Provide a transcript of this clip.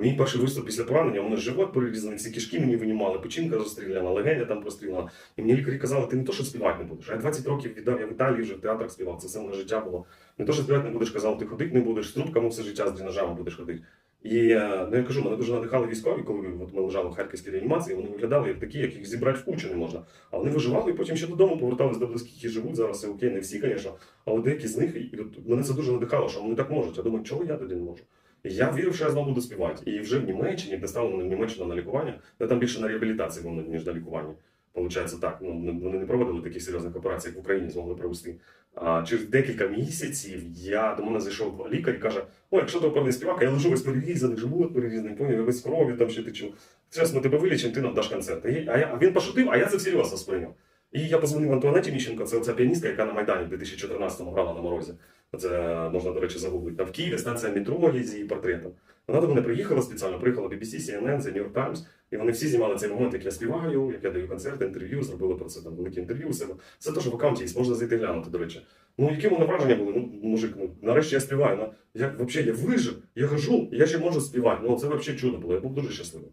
Мій перший виступ після поранення, у мене живот перерізаний, ці кишки мені винімали, печінка розстріляна, легеня там простріляна. І мені лікарі казали, ти не то, що співати не будеш. Я 20 років віддав, я в Італії вже в театрах співав, це все моє життя було. Не то, що співати не будеш, казав, ти ходити не будеш, з трубками все життя з дренажами будеш ходити. І е, ну, я кажу, мене дуже надихали військові, коли от ми лежали в харківській реанімації, вони виглядали як такі, яких зібрати в кучу не можна. А вони виживали і потім ще додому повертались до близьких і живуть. Зараз все окей, не всі, звісно. Але деякі з них, і от мене це дуже надихало, що вони так можуть. Я думаю, чого я тоді не можу? Я вірив, що я знову буду співати. І вже в Німеччині, де стали мене в Німеччину на лікування, я там більше на реабілітації було, ніж на лікуванні. Получається так. Ну, вони не проводили таких серйозних операцій, як в Україні змогли провести. А через декілька місяців я до мене зайшов лікар і каже: О, якщо ти оперний співак, я лежу весь перерізаний, живот перерізаний, поняв, весь крові там ще течу. Зараз ми тебе вилічимо, ти нам даш концерт. А, я, а він пошутив, а я це всерйоз сприйняв. І я позвонив Антуанеті Міщенко, це оця піаністка, яка на Майдані в 2014-му грала на морозі. Це можна, до речі, загуглити. Там в Києві станція метро є з її портретом. Вона до мене приїхала спеціально, приїхала BBC, CNN, The New York Times, і вони всі знімали цей момент, як я співаю, як я даю концерти, інтерв'ю, зробили про це там велике інтерв'ю. себе. Це теж в аккаунті є, можна зайти глянути, до речі. Ну, які в мене враження були? Ну, мужик, ну нарешті я співаю. Ну, як взагалі я вижив, я хожу, я ще можу співати. Ну, це взагалі чудо було. Я був дуже щасливий.